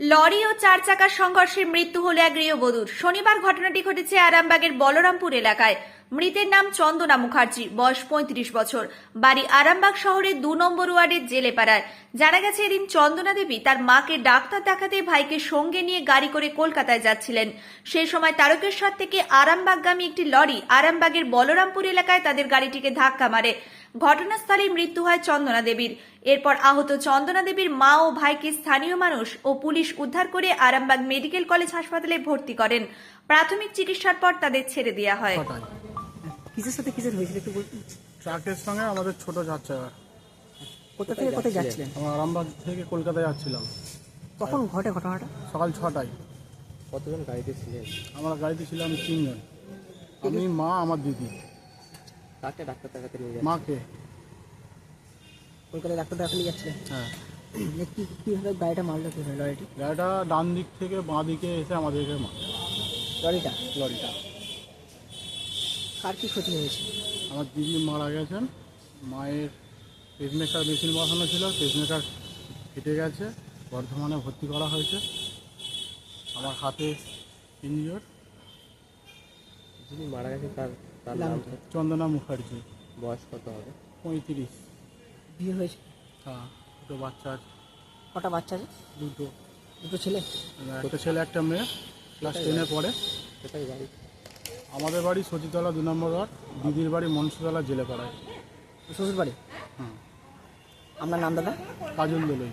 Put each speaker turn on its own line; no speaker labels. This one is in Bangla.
লরি ও চার চাকার সংঘর্ষে মৃত্যু হল এক গৃহবধূর। শনিবার ঘটনাটি ঘটেছে আরামবাগের বলরামপুর এলাকায়। মৃতের নাম চন্দনা মুখার্জি, বয়স পঁয়ত্রিশ বছর। বাড়ি আরামবাগ শহরের দু নম্বর ওয়ার্ডের জেলেপাড়ায়। জানা গেছে এদিন চন্দনা দেবী তার মাকে ডাক্তার দেখাতে ভাইকে সঙ্গে নিয়ে গাড়ি করে কলকাতায় যাচ্ছিলেন। সেই সময় তারকেশ্বর থেকে আরামবাগগামী একটি লরি আরামবাগের বলরামপুর এলাকায় তাদের গাড়িটিকে ধাক্কা মারে। ঘটনাস্থলে মৃত্যু হয় চন্দনা দেবীর। এরপর আহত চন্দনা দেবীর মা ও ভাইকে স্থানীয় মানুষ ও পুলিশ উদ্ধার করে আরামবাগ মেডিকেল কলেজ হাসপাতালে ভর্তি করেন। প্রাথমিক চিকিৎসার পর তাদের ছেড়ে দেওয়া হয়।
কিসের সাথে কিসের হয়েছিল একটু বলুন
ট্রাকের সঙ্গে আমাদের ছোট চাকা
কোথা থেকে কোথায় যাচ্ছিলেন?
আমরা আরামবাগ থেকে কলকাতায় যাচ্ছিলাম।
কখন ঘটে ঘটনাটা?
সকাল ছটায়।
কতজন গাড়িতে ছিলেন?
আমরা গাড়িতে ছিলাম তিনজন। আমি মা আমার দিদি।
কাকে ডাক্তার দেখাতে নিয়ে
মাকে।
কলকাতায় ডাক্তার দেখাতে যাচ্ছিলেন
হ্যাঁ।
কি কীভাবে গাড়িটা মারলো কীভাবে লরিটি?
গাড়িটা ডান দিক থেকে বাঁ দিকে এসে আমাদেরকে
লরিটা?
লরিটা।
কার কি ক্ষতি হয়েছে?
আমার দিদি মারা গেছেন। মায়ের পেসমেকার মেশিন বসানো ছিল পেসমেকার কেটে গেছে বর্ধমানে ভর্তি করা হয়েছে। আমার হাতে ইঞ্জোর
যিনি মারা গেছেন তার তার
নাম কি?
চন্দনা মুখার্জি।
বয়স কত হবে?
পঁয়ত্রিশ।
বিয়ে হয়েছে?
হ্যাঁ দুটো বাচ্চা আছে।
কটা বাচ্চা আছে?
দুটো।
দুটো ছেলে?
একটা ছেলে একটা মেয়ে। ক্লাস টেনে পড়ে।
কোথায় বাড়ি?
আমাদের বাড়ি সচিতলা দু নম্বর ওয়ার্ড দিদির বাড়ি মনসুতলা জেলেপাড়ায়।
শ্বশুর বাড়ি
হুম।
আপনার নাম দাদা?
কাজল দোলই।